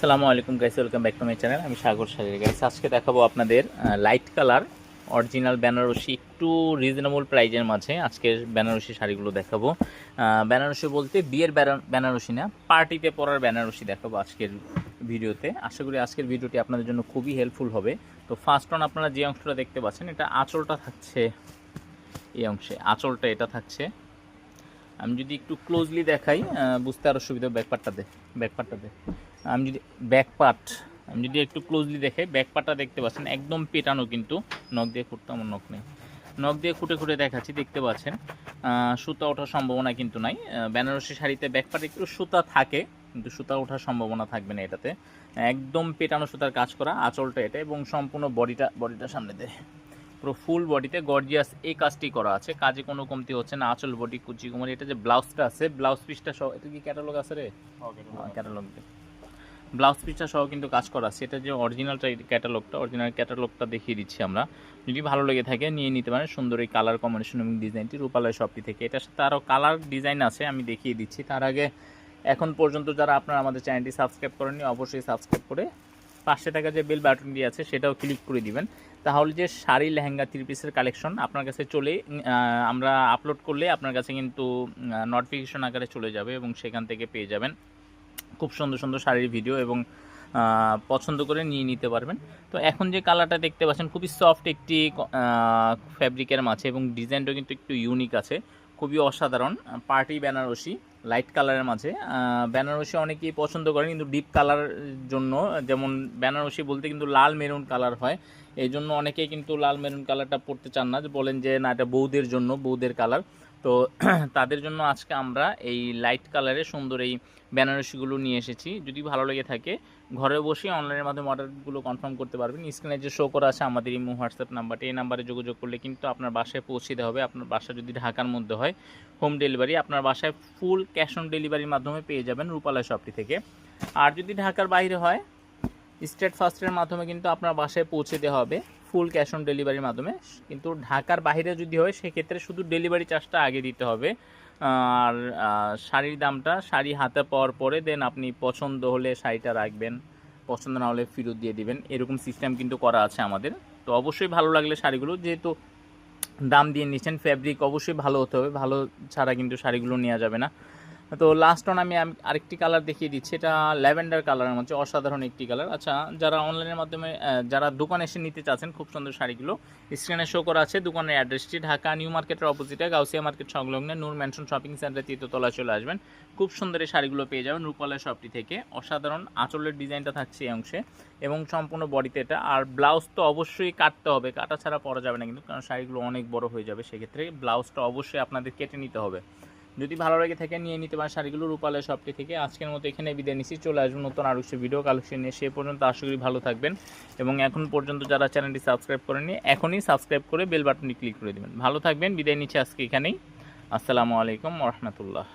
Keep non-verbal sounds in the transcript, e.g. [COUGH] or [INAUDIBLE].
আসসালামু আলাইকুম guys welcome back to my channel আমি সাগর সাজের গাইস আজকে দেখাবো আপনাদের লাইট কালার অরিজিনাল বেনারসি একটু রিজনেবল প্রাইজের মাঝে আজকের বেনারসি শাড়িগুলো দেখাবো। বেনারসি বলতে বিয়ের বেনারসি না পার্টিতে পরার বেনারসি দেখাবো আজকের ভিডিওতে। আশা করি আজকের ভিডিওটি আপনাদের জন্য খুবই হেল্পফুল হবে। তো ফার্স্ট অন আপনারা যে অংশটা দেখতে পাচ্ছেন, এটা আঁচলটা থাকছে, এই অংশে, আঁচলটা এটা থাকছে। আমি যদি একটু ক্লোজলি দেখাই বুঝতে আরও সুবিধা ব্যাকপার্টটা দে ব্যাকপার্টটা দে। আমি যদি ব্যাক পার্ট আমি যদি একটু ক্লোজলি দেখে ব্যাক পার্টটা দেখতে পাচ্ছেন, একদম পেটানো কিন্তু নখ দিয়ে খুঁটতে আমার নখ নেই। নখ দিয়ে খুঁটে খুঁটে দেখাচ্ছি, দেখতে পাচ্ছেন সুতা ওঠার সম্ভাবনা কিন্তু নাই। বেনারসি শাড়িতে ব্যাক পার্টে একটু সুতা থাকে, কিন্তু সুতা ওঠার সম্ভাবনা থাকবে না এটাতে। একদম পেটানো সুতার কাজ করা, আঁচলটা এটা এবং সম্পূর্ণ বডিটা বডিটা সামনে দেয়। পুরো ফুল বডিতে গর্জিয়াস এই কাজটি করা আছে। কাজে কোনো কমতি হচ্ছে না আঁচল বডি কুচি কুমারি এটা যে ব্লাউজটা আছে ব্লাউজ পিসটা সহ এটা কি ক্যাটালগ আছে রে? ক্যাটালগ ব্লাউজ পিসটা সহ কিন্তু কাজ করা আছে। এটা যে অরিজিনালটা ক্যাটালগটা অরিজিনাল ক্যাটালগটা দেখিয়ে দিচ্ছি আমরা। যদি ভালো লেগে থাকে নিয়ে নিতে পারেন। সুন্দর এই কালার কম্বিনেশন এবং ডিজাইনটি রূপালয় শপটি থেকে। এটার সাথে আরও কালার ডিজাইন আছে আমি দেখিয়ে দিচ্ছি। তার আগে এখন পর্যন্ত যারা আপনারা আমাদের চ্যানেলটি সাবস্ক্রাইব করেননি অবশ্যই সাবস্ক্রাইব করে পাশে থাকা যে বেল বাটনটি আছে, সেটাও ক্লিক করে দিবেন। তাহলে যে শাড়ি লেহেঙ্গা থ্রি পিসের কালেকশন আপনার কাছে চলে আমরা আপলোড করলে আপনার কাছে কিন্তু নোটিফিকেশন আকারে চলে যাবে এবং সেখান থেকে পেয়ে যাবেন। খুব সুন্দর সুন্দর শাড়ির ভিডিও এবং পছন্দ করে নিয়ে নিতে পারবেন। তো এখন যে কালারটা দেখতে পাচ্ছেন, খুবই সফট একটি ফ্যাব্রিকের মাঝে এবং ডিজাইনটাও কিন্তু একটু ইউনিক আছে। খুবই অসাধারণ পার্টি বেনারসি। লাইট কালারের মাঝে। বেনারসি অনেকেই পছন্দ করেন কিন্তু ডিপ কালার জন্য, যেমন বেনারসি বলতে কিন্তু লাল মেরুন কালার হয়। এই জন্য অনেকেই কিন্তু লাল মেরুন কালারটা পড়তে চান না বলেন যে না, এটা বৌদের জন্য, বৌদের কালার। তো [CLEARS THROAT] তাদের জন্য আজকে আমরা এই লাইট কালারে সুন্দর এই বেনারসিগুলো নিয়ে এসেছি। যদি ভালো লেগে থাকে, ঘরে বসে অনলাইনের মাধ্যমে অর্ডারগুলো কনফার্ম করতে পারবেন। স্ক্রিনে যে শো করা আছে, আমাদের ইমো, হোয়াটসঅ্যাপ নাম্বারটি, এই নাম্বারে যোগাযোগ করলে কিন্তু আপনার বাসায় পৌঁছে দেওয়া হবে। আপনার বাসা যদি ঢাকার মধ্যে হয় হোম ডেলিভারি, আপনার বাসায় ফুল ক্যাশ অন ডেলিভারির মাধ্যমে পেয়ে যাবেন রূপালয় শপটি থেকে। আর যদি ঢাকার বাইরে হয়, স্টেট ফার্স্টের মাধ্যমে কিন্তু আপনার বাসায় পৌঁছে দেওয়া হবে ফুল ক্যাশ অন ডেলিভারির মাধ্যমে। কিন্তু ঢাকার বাইরে যদি হয়, সেক্ষেত্রে শুধু ডেলিভারি চার্জটা আগে দিতে হবে। আর শাড়ির দামটা, শাড়ি হাতে পাওয়ার পরে দেন আপনি পছন্দ হলে শাড়িটা রাখবেন, পছন্দ না হলে ফেরত দিয়ে দিবেন। এরকম সিস্টেম কিন্তু করা আছে আমাদের। তো অবশ্যই ভালো লাগলে শাড়িগুলো, যেহেতু দাম দিয়ে নিচ্ছেন। ফ্যাব্রিক অবশ্যই ভালো হতে হবে। ভালো ছাড়া কিন্তু শাড়িগুলো নেওয়া যাবে না। তো লাস্ট অন আমি আরেকটি কালার দেখিয়ে দিচ্ছি। এটা ল্যাভেন্ডার কালারের মধ্যে, অসাধারণ একটি কালার আচ্ছা যারা অনলাইনের মাধ্যমে যারা দোকানে এসে নিতে চাচ্ছেন, খুব সুন্দর শাড়িগুলো। স্ক্রিনে শো করা আছে, দোকানের অ্যাড্রেসটি ঢাকা নিউ মার্কেটের অপোজিটে গাউসিয়া মার্কেট সংলগ্নে, নূর ম্যানশন শপিং সেন্টার তৃতীয়তলায় চলে আসবেন। খুব সুন্দর এই শাড়িগুলো পেয়ে যাবেন রূপালয় শপটি থেকে। অসাধারণ আঁচলের ডিজাইনটা থাকছে এই অংশে এবং সম্পূর্ণ বডিতে এটা। আর ব্লাউজ তো অবশ্যই কাটতে হবে, কাটা ছাড়া পরা যাবে না কিন্তু, কারণ শাড়িগুলো অনেক বড় হয়ে যাবে। সেক্ষেত্রে ব্লাউজটা অবশ্যই আপনাদের কেটে নিতে হবে। যদি ভালো লাগে থাকে, নিয়ে নিতে পারেন শাড়িগুলো। রূপালয় সবটি থেকে। আজকের মতো এখানে বিদায় নিচ্ছি। চলে আসবেন নতুন আরও কিছু ভিডিও কালেকশন নিয়ে। সে পর্যন্ত আশা করি ভালো থাকবেন। এবং এখন পর্যন্ত যারা চ্যানেলটি সাবস্ক্রাইব করেনি এখনই সাবস্ক্রাইব করে বেল বাটনটি ক্লিক করে দেবেন। ভালো থাকবেন। বিদায় নিচ্ছি আজকে এখানেই। আসসালামু আলাইকুম রহমতুল্লাহ।